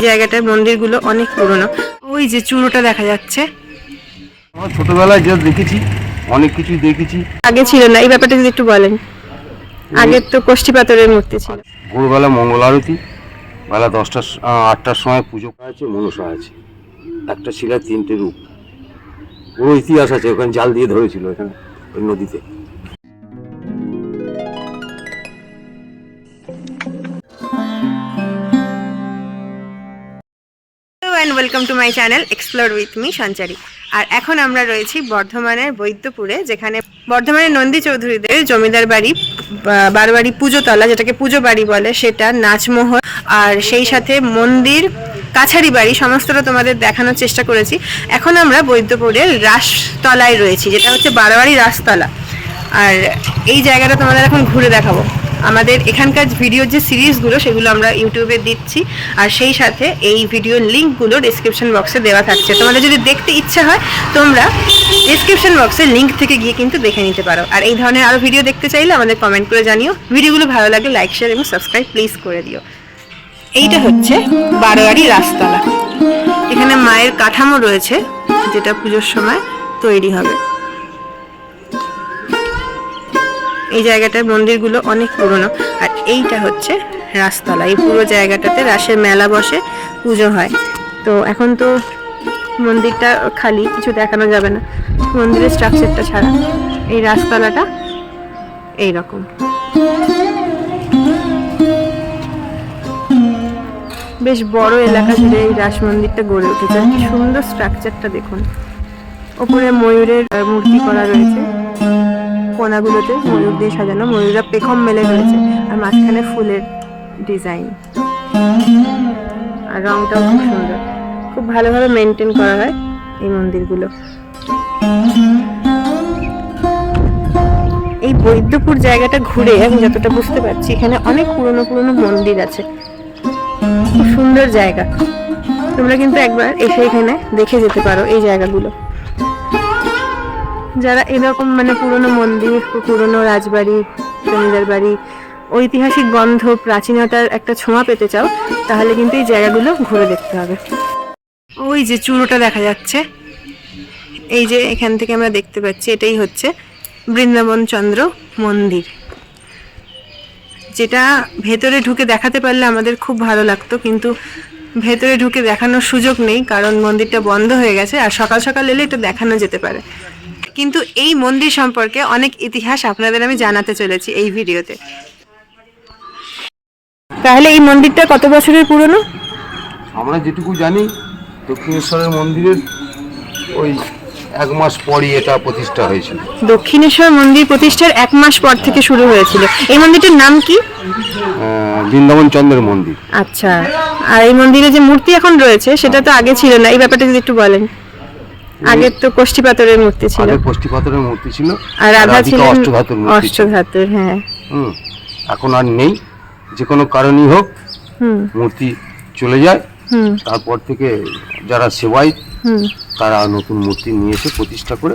এই জায়গাটার মন্দিরগুলো অনেক পুরনো। ওই যে চূড়োটা দেখা যাচ্ছে। আমার ছোটবেলায় যা দেখেছি অনেক কিছু দেখেছি। আগে ছিল না এই ব্যাপারটা যদি একটু বলেন। আগে তো কোষ্ঠী পাথরের মূর্তি ছিল। ভোরবেলা মঙ্গল আরতি বেলা দশটা আটটার সময় পুজো করা আছে মনসা আছে একটা শিলার তিনটে রূপ। পুরো ইতিহাস আছে ওখানে জাল দিয়ে ধরেছিল এখানে ওই নদীতে। And welcome to my channel explore with me Sanchari আর এখন আমরা রয়েছি বর্ধমানের বৈদ্যপুরে, যেখানে বর্ধমানের নন্দী চৌধুরীদের জমিদার বাড়ি, বা- বারোয়ারি পুজোতলা যেটাকে পুজো বাড়ি বলে, সেটা নাচমোহর। আর সেই সাথে মন্দির, কাছারি বাড়ি, সমস্তটা তোমাদের দেখানোর চেষ্টা করেছি। এখন আমরা বৈদ্যপুরের রাসতলায় রয়েছি, যেটা হচ্ছে বারোয়ারি রাসতলা। আর এই জায়গাটা তোমাদের এখন ঘুরে দেখাবো। আমাদের এখানকার ভিডিওর যে সিরিজগুলো সেগুলো আমরা ইউটিউবে দিচ্ছি। আর সেই সাথে এই ভিডিওর লিঙ্কগুলো ডিসক্রিপশন বক্সে দেওয়া থাকছে। তোমাদের যদি দেখতে ইচ্ছে হয়, তোমরা ডিসক্রিপশন বক্সে লিঙ্ক থেকে গিয়ে কিন্তু দেখে নিতে পারো। আর এই ধরনের আরও ভিডিও দেখতে চাইলে আমাদের কমেন্ট করে জানিও। ভিডিওগুলো ভালো লাগে লাইক শেয়ার এবং সাবস্ক্রাইব প্লিজ করে দিও। এইটা হচ্ছে বারোয়ারি রাস্তালা। এখানে মায়ের কাঠামো রয়েছে, যেটা পুজোর সময় তৈরি হবে। এই জায়গাটার মন্দিরগুলো অনেক পুরনো। আর এইটা হচ্ছে রাসতলা। এই পুরো জায়গাটাতে রাসের মেলা বসে, পুজো হয়। তো এখন তো মন্দিরটা খালি, কিছু দেখানো যাবে না। মন্দিরের স্ট্রাকচারটা ছাড়া। এই রাসতলাটা এই রকম বেশ বড় এলাকা জুড়ে এই রাস মন্দিরটা গড়ে উঠেছে। সুন্দর স্ট্রাকচারটা দেখুন। ওপরে ময়ূরের মূর্তি করা রয়েছে। কোনাগুলোতে ময়ূর দিয়ে সাজানো, ময়ূররা পেখম মেলে রয়েছে আর মাঝখানে ফুলের ডিজাইন। আর রংটাও খুব সুন্দর। খুব ভালোভাবে মেনটেন করা হয় এই মন্দিরগুলো। এই বৈদ্যপুর জায়গাটা ঘুরে আমি যতটা বুঝতে পারছি, এখানে অনেক পুরনো পুরনো মন্দির আছে। খুব সুন্দর জায়গা। তোমরা কিন্তু একবার এসে এখানে দেখে যেতে পারো এই জায়গাগুলো। যারা এরকম মানে পুরনো মন্দির, পুরনো রাজবাড়ি জমিদার বাড়ি, ঐতিহাসিক গন্ধ, প্রাচীনতার একটা ছোঁয়া পেতে চাও, তাহলে কিন্তু এই জায়গাগুলো ঘুরে দেখতে হবে। ওই যে চূড়োটা দেখা যাচ্ছে। এই যে এখান থেকে আমরা দেখতে পাচ্ছি, এটাই হচ্ছে বৃন্দাবন চন্দ্র মন্দির। যেটা ভেতরে ঢুকে দেখাতে পারলে আমাদের খুব ভালো লাগতো, কিন্তু ভেতরে ঢুকে দেখানোর সুযোগ নেই, কারণ মন্দিরটা বন্ধ হয়ে গেছে, আর সকাল সকাল এলে এটা দেখানো যেতে পারে। কিন্তু এই মন্দির সম্পর্কে অনেক ইতিহাস আপনাদের আমি জানাতে চলেছি এই ভিডিওতে। তাহলে এই মন্দিরটা কত বছরের পুরনো? আমরা যেটুকু জানি দক্ষিণেশ্বরের মন্দিরের ওই এক মাস পরই এটা প্রতিষ্ঠা হয়েছিল। দক্ষিণেশ্বর মন্দির প্রতিষ্ঠার এক মাস পর থেকে শুরু হয়েছিল। এই মন্দিরটার নাম কি? বৃন্দাবন চন্দ্রের মন্দির। আচ্ছা। আর এই মন্দিরে যে মূর্তি এখন রয়েছে সেটা তো আগে ছিল না। এই ব্যাপারটা যদি একটু বলেন। আগে তো কোষ্ঠী পাথরের মূর্তি ছিল। আগে কোষ্ঠী পাথরের মূর্তি ছিল আর রাধা ছিলেন অষ্টধাতুর মূর্তি অষ্টধাতুর হ্যাঁ। হুম এখন আর নেই। যে কোনো কারণই হোক মূর্তি চলে যায়। তারপর থেকে যারা সেবাই তারা নতুন মূর্তি নিয়ে এসে প্রতিষ্ঠা করে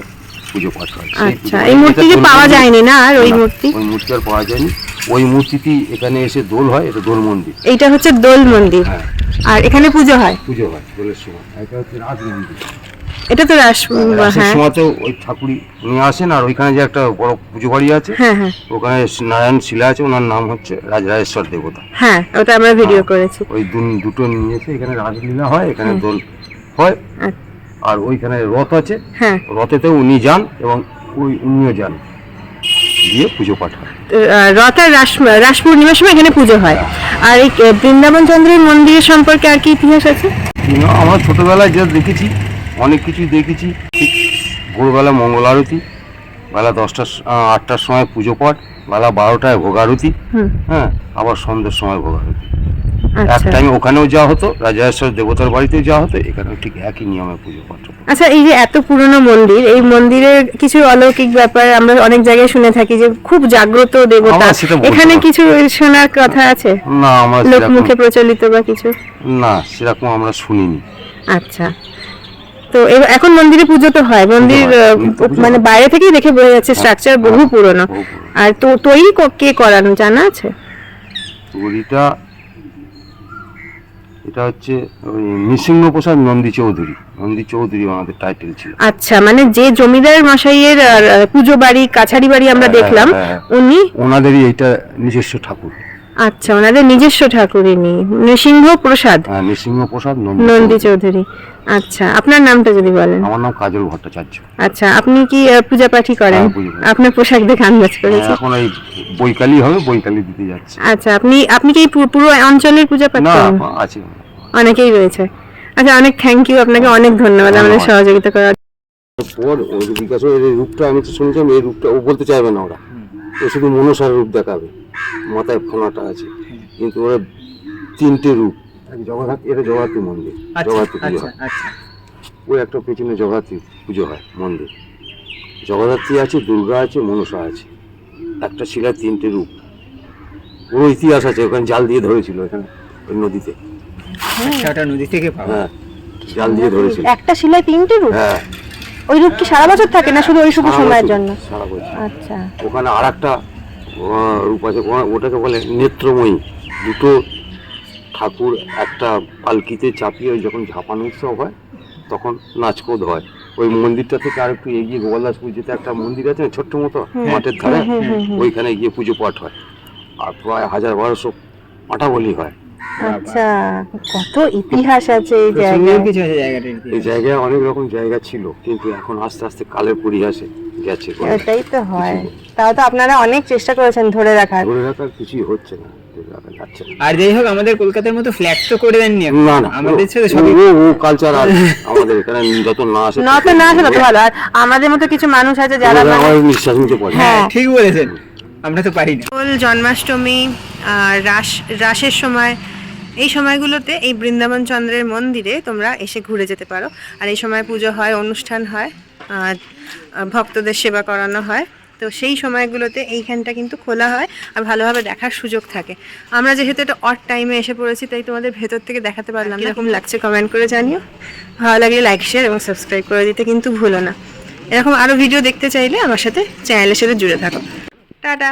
পুজো পাঠ হয়। আচ্ছা এই মূর্তি এটা পাওয়া যায়নি না আর ওই মূর্তি? ওই মূর্তি আর পাওয়া যায়নি। ওই মূর্তিটি এখানে এসে দোল হয় এটা দোল মন্দির। এইটা হচ্ছে দোল মন্দির। হ্যাঁ। আর এখানে পুজো হয়? পুজো হয় দোলের সময়। এটা হচ্ছে রাজ মন্দির। এটা তো রাস হ্যাঁ তো ওই ঠাকুরই নিয়ে আসেন আর ওইখানে যে একটা বড় পুজো বাড়ি আছে হ্যাঁ হ্যাঁ। ওখানে নারায়ণ শিলা আছে ওনার নাম হচ্ছে রাজরাজেশ্বর দেবতা। হ্যাঁ ওটা আমরা ভিডিও করেছি। ওই দুটো নিয়ে এসে এখানে রাজলীলা হয় এখানে দোল হয় আর ওইখানে রথ আছে। হ্যাঁ। রথেতেও উনি যান এবং ওই উনিও যান দিয়ে পুজো পাঠ হয়। রথ আর রাস রাস পূর্ণিমার সময় এখানে পুজো হয়। আর এই বৃন্দাবন চন্দ্রের মন্দিরের সম্পর্কে আর কি ইতিহাস আছে? আমরা ছোটবেলায় যা দেখেছি অনেক কিছুই দেখেছি। ঠিক ভোরবেলা মঙ্গল আরতি বেলা দশটা আটটার সময় পুজো পাঠ বেলা বারোটায় ভোগ আরতি হুম। হ্যাঁ আবার সন্ধ্যের সময় ভোগ আরতি। এক আচ্ছা। টাইম ওখানেও যাওয়া হতো রাজরাজেশ্বর দেবতার বাড়িতেও যাওয়া হতো এখানেও ঠিক একই নিয়মে পুজো পাঠ আচ্ছা এই যে এত পুরনো মন্দির এই মন্দিরের কিছু অলৌকিক ব্যাপার আমরা অনেক জায়গায় শুনে থাকি যে খুব জাগ্রত দেবতা। এখানে কিছু শোনার কথা আছে? না আমরা লোক মুখে প্রচলিত বা কিছু? না সেরকম আমরা শুনিনি। আচ্ছা। তো এখন মন্দিরে পুজো তো হয়। মন্দির হয়, মানে বাইরে থেকেই দেখে বোঝা যাচ্ছে স্ট্রাকচার বহু পুরনো। আর তো তৈরি কে করানো জানা আছে? তৈরিটা এটা হচ্ছে ওই নৃসিংহ প্রসাদ নন্দী চৌধুরী নন্দী চৌধুরী আমাদের টাইটেল ছিল। আচ্ছা মানে যে জমিদার মশাইয়ের পুজো বাড়ি কাছারি বাড়ি আমরা হ্যাঁ, দেখলাম হ্যাঁ, হ্যাঁ। উনি ওনাদেরই এটা নিজস্ব ঠাকুর। আচ্ছা ওনাদের নিজস্ব ঠাকুরিনী নৃসিংহ প্রসাদ হ্যাঁ নৃসিংহ প্রসাদ নন্দী চৌধুরী। আচ্ছা আপনার নামটা যদি বলেন। আমার নাম কাজল ভট্টাচার্য। আচ্ছা আপনি কি পূজা পাঠি করেন? হ্যাঁ। আপনার পোশাক দেখে আন্দাজ করেছি। এখন এই বৈকালি হবে বৈকালি দিতে যাচ্ছে। আচ্ছা আপনি আপনি কি পুরো অঞ্চলের পূজা পাঠ করেন? না আছে। অনেকেই রয়েছে। আচ্ছা অনেক থ্যাংক ইউ আপনাকে অনেক ধন্যবাদ আমাদের সহযোগিতা করার। পর ওর বিকাশ এই রূপটা আমি তো শুনছিলাম এই রূপটা ও বলতে চাইবে না ওরা। ও শুধু মনসার রূপ দেখাবে। মাথায় ফোনাটা আছে। কিন্তু ওরা তিনটে রূপ। এক জগন্নাথ এটা জগন্নাথী মন্দির আচ্ছা জগন্নাথী পুজো আচ্ছা হয়। আচ্ছা। ওই একটা পেছনে জগন্নাথী পুজো হয় মন্দির। জগদ্ধাত্রী আছে দুর্গা আছে মনসা আছে। একটা শিলার তিনটে রূপ। পুরো ইতিহাস আছে ওখানে জাল দিয়ে ধরেছিল এখানে ওই নদীতে। নদী থেকে হ্যাঁ জাল দিয়ে ধরেছিল। একটা শিলায় তিনটে রূপ? হ্যাঁ। ওই রূপ কি সারা বছর থাকে না শুধু ওই শুভ সারা সময়ের বছর, জন্য? সারা বছর। আচ্ছা। ওখানে আর একটা রূপ আছে। ওটাকে বলে নেত্রময়ী। দুটো ঠাকুর একটা পালকিতে চাপিয়ে ওই যখন ঝাপানো উৎসব হয় তখন নাচকোদ হয়। ওই মন্দিরটা থেকে আর একটু এগিয়ে গোপালদাসপুর যেতে একটা মন্দির আছে না, ছোট্ট মতো মাঠের ধারে? ওইখানে গিয়ে পুজো পাঠ হয়। আর প্রায় হাজার বারোশো পাঠাবলি হয়। আচ্ছা কত ইতিহাস আছে এই জায়গায়? কিছু আছে জায়গাটার এই জায়গায় অনেক রকম জায়গা ছিল কিন্তু এখন আস্তে আস্তে কালের পরিহাসে গেছে এটাই তো হয়। তাও তো আপনারা অনেক চেষ্টা করেছেন ধরে রাখার। ধরে রাখার কিছুই হচ্ছে না আর যাই হোক আমাদের কলকাতার মতো ফ্ল্যাট তো করে দেননি না না আমাদের সাথে ও- সবই ও- ও কালচার আছে আমাদের এখানে যত না আসে না তো না আসলে তো ভালো। আর আমাদের মতো কিছু মানুষ আছে যারা মানে নিঃশ্বাস নিতে পারে। হ্যাঁ। ঠিক বলেছেন। আমরা তো পারি না জন্মাষ্টমী আর রাস রাসের সময় এই সময়গুলোতে এই বৃন্দাবন চন্দ্রের মন্দিরে তোমরা এসে ঘুরে যেতে পারো। আর এই সময় পুজো হয় অনুষ্ঠান হয় আর ভক্তদের সেবা করানো হয়। তো সেই সময়গুলোতে এইখানটা কিন্তু খোলা হয় আর ভালোভাবে দেখার সুযোগ থাকে। আমরা যেহেতু এটা অট টাইমে এসে পড়েছি তাই তোমাদের ভেতর থেকে দেখাতে পারলাম না। এরকম লাগছে? কমেন্ট করে জানিও। ভালো লাগলে লাইক শেয়ার এবং সাবস্ক্রাইব করে দিতে কিন্তু ভুলো না। এরকম আরও ভিডিও দেখতে চাইলে আমার সাথে চ্যানেলের সাথে জুড়ে থাকো। টাটা।